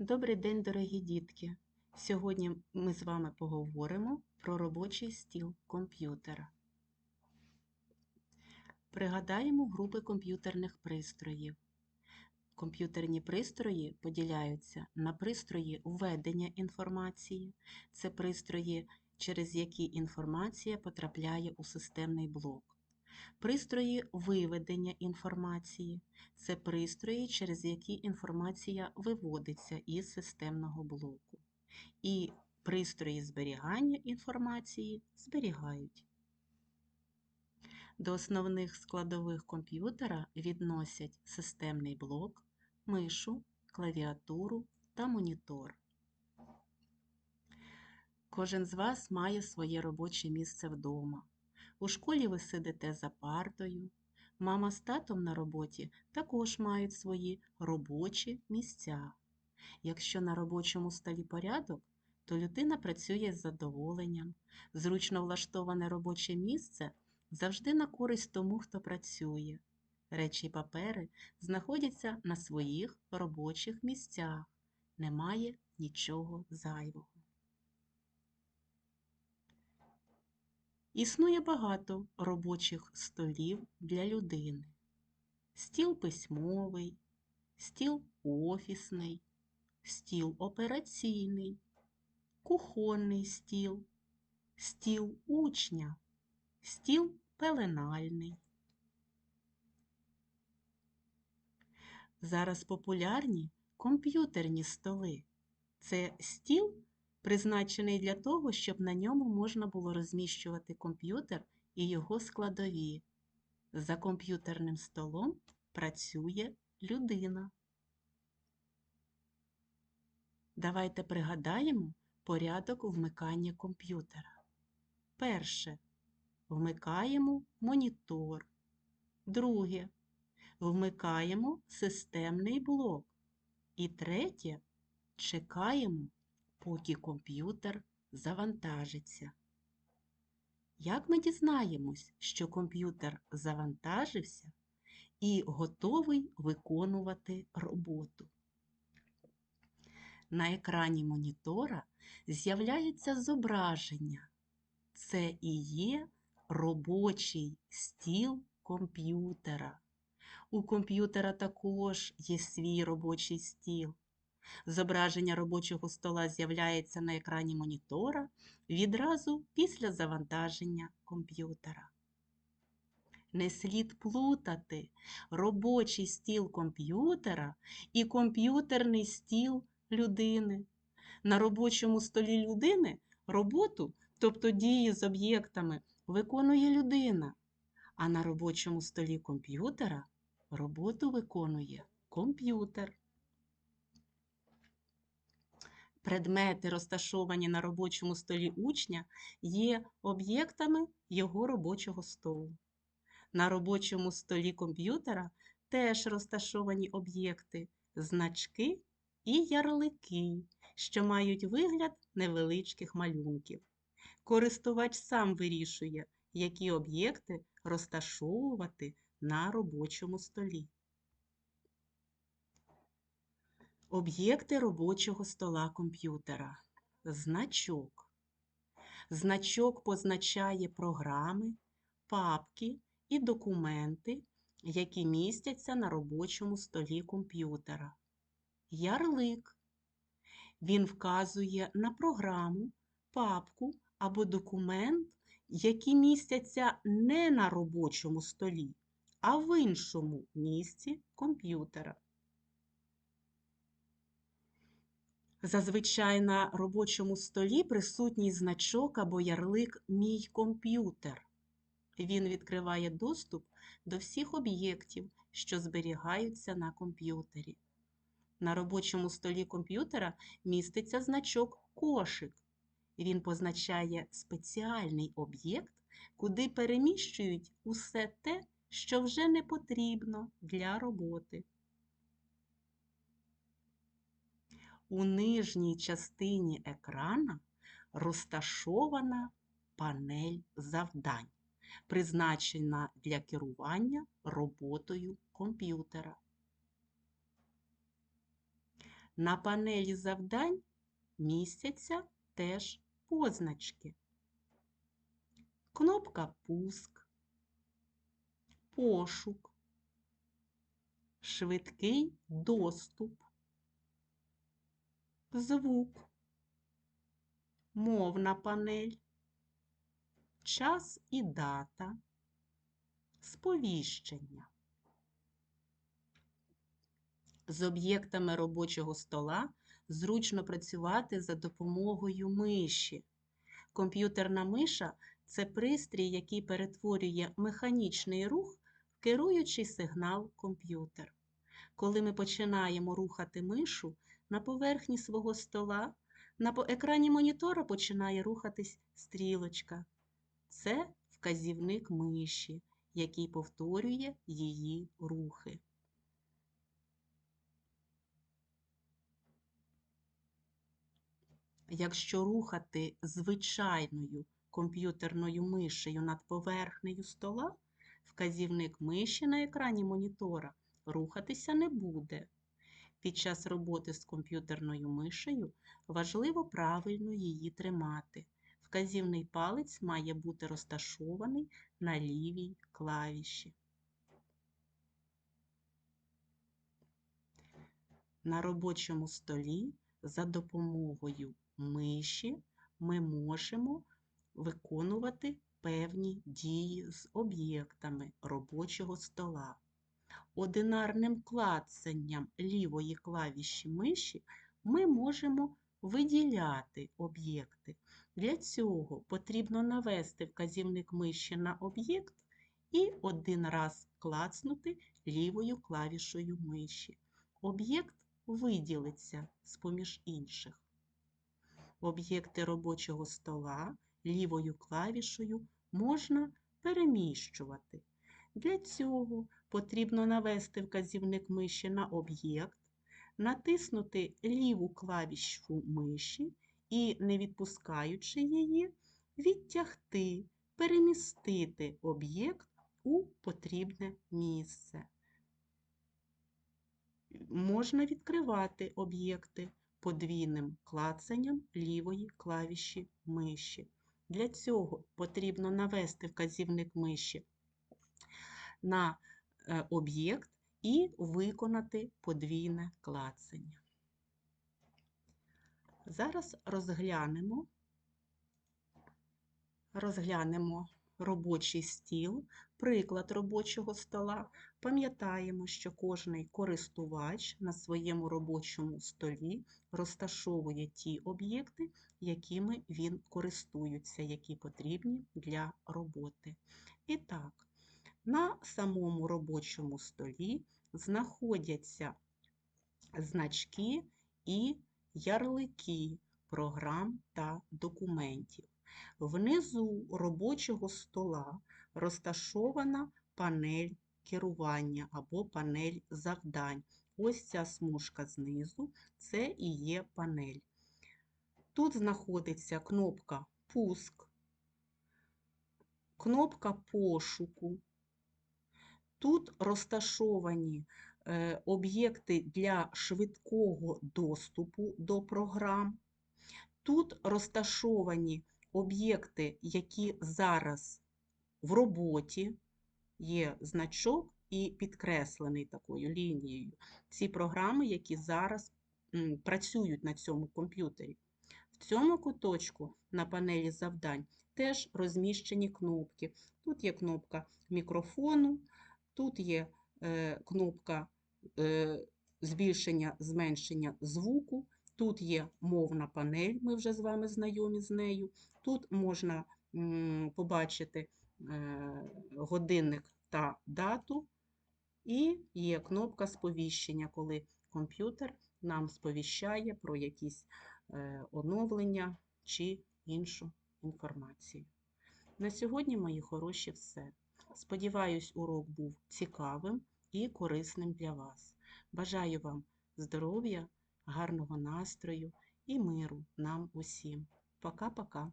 Добрий день, дорогі дітки! Сьогодні ми з вами поговоримо про робочий стіл комп'ютера. Пригадаємо групи комп'ютерних пристроїв. Комп'ютерні пристрої поділяються на пристрої введення інформації, це пристрої, через які інформація потрапляє у системний блок. Пристрої виведення інформації це пристрої, через які інформація виводиться із системного блоку. І пристрої зберігання інформації зберігають. До основних складових комп'ютера відносять системний блок, мишу, клавіатуру та монітор. Кожен з вас має своє робоче місце вдома. У школі ви сидите за партою. Мама з татом на роботі також мають свої робочі місця. Якщо на робочому столі порядок, то людина працює з задоволенням. Зручно влаштоване робоче місце завжди на користь тому, хто працює. Речі й папери знаходяться на своїх робочих місцях. Немає нічого зайвого. Існує багато робочих столів для людини. Стіл письмовий, стіл офісний, стіл операційний, кухонний стіл, стіл учня, стіл пеленальний. Зараз популярні комп'ютерні столи. Це стіл призначений для того, щоб на ньому можна було розміщувати комп'ютер і його складові. За комп'ютерним столом працює людина. Давайте пригадаємо порядок вмикання комп'ютера. Перше. Вмикаємо монітор. Друге. Вмикаємо системний блок. І третє. Чекаємо поки комп'ютер завантажиться. Як ми дізнаємось, що комп'ютер завантажився і готовий виконувати роботу? На екрані монітора з'являється зображення. Це і є робочий стіл комп'ютера. У комп'ютера також є свій робочий стіл. Зображення робочого стола з'являється на екрані монітора відразу після завантаження комп'ютера. Не слід плутати робочий стіл комп'ютера і комп'ютерний стіл людини. На робочому столі людини роботу, тобто дії з об'єктами, виконує людина, а на робочому столі комп'ютера роботу виконує комп'ютер. Предмети, розташовані на робочому столі учня, є об'єктами його робочого столу. На робочому столі комп'ютера теж розташовані об'єкти, значки і ярлики, що мають вигляд невеличких малюнків. Користувач сам вирішує, які об'єкти розташовувати на робочому столі. Об'єкти робочого стола комп'ютера. Значок. Значок позначає програми, папки і документи, які містяться на робочому столі комп'ютера. Ярлик. Він вказує на програму, папку або документ, які містяться не на робочому столі, а в іншому місці комп'ютера. Зазвичай на робочому столі присутній значок або ярлик Мій комп'ютер. Він відкриває доступ до всіх об'єктів, що зберігаються на комп'ютері. На робочому столі комп'ютера міститься значок Кошик. Він позначає спеціальний об'єкт, куди переміщують усе те, що вже не потрібно для роботи. У нижній частині екрана розташована панель завдань, призначена для керування роботою комп'ютера. На панелі завдань містяться теж позначки. Кнопка Пуск, пошук, швидкий доступ, звук, мовна панель, час і дата, сповіщення. З об'єктами робочого стола зручно працювати за допомогою миші. Комп'ютерна миша це пристрій, який перетворює механічний рух в керуючий сигнал комп'ютер. Коли ми починаємо рухати мишу на поверхні свого стола, на екрані монітора починає рухатись стрілочка. Це вказівник миші, який повторює її рухи. Якщо рухати звичайною комп'ютерною мишею над поверхнею стола, вказівник миші на екрані монітора рухатися не буде. Під час роботи з комп'ютерною мишею важливо правильно її тримати. Вказівний палець має бути розташований на лівій клавіші. На робочому столі за допомогою миші ми можемо виконувати певні дії з об'єктами робочого стола. Одинарним клацанням лівої клавіші миші ми можемо виділяти об'єкти. Для цього потрібно навести вказівник миші на об'єкт і один раз клацнути лівою клавішою миші. Об'єкт виділиться з-поміж інших. Об'єкти робочого стола лівою клавішою можна переміщувати. Для цього потрібно навести вказівник миші на об'єкт, натиснути ліву клавішу миші і, не відпускаючи її, відтягти, перемістити об'єкт у потрібне місце. Можна відкривати об'єкти подвійним клацанням лівої клавіші миші. Для цього потрібно навести вказівник миші на е, об'єкт і виконати подвійне клацання. Зараз розглянемо, розглянемо робочий стіл, приклад робочого стола. Пам'ятаємо, що кожний користувач на своєму робочому столі розташовує ті об'єкти, якими він користується, які потрібні для роботи. І так, на самому робочому столі знаходяться значки і ярлики програм та документів. Внизу робочого стола розташована панель керування або панель завдань. Ось ця смужка знизу це і є панель. Тут знаходиться кнопка Пуск, кнопка пошуку. Тут розташовані е, об'єкти для швидкого доступу до програм. Тут розташовані об'єкти, які зараз в роботі, є значок і підкреслений такою лінією. Ці програми, які зараз працюють на цьому комп'ютері. В цьому куточку на панелі завдань теж розміщені кнопки. Тут є кнопка мікрофону, тут є е, кнопка е, збільшення, зменшення звуку, тут є мовна панель, ми вже з вами знайомі з нею. Тут можна побачити е, годинник та дату, і є кнопка сповіщення, коли комп'ютер нам сповіщає про якісь оновлення чи іншу інформацію. На сьогодні, мої хороші, все. Сподіваюсь, урок був цікавим і корисним для вас. Бажаю вам здоров'я, гарного настрою і миру нам усім. Пока-пока.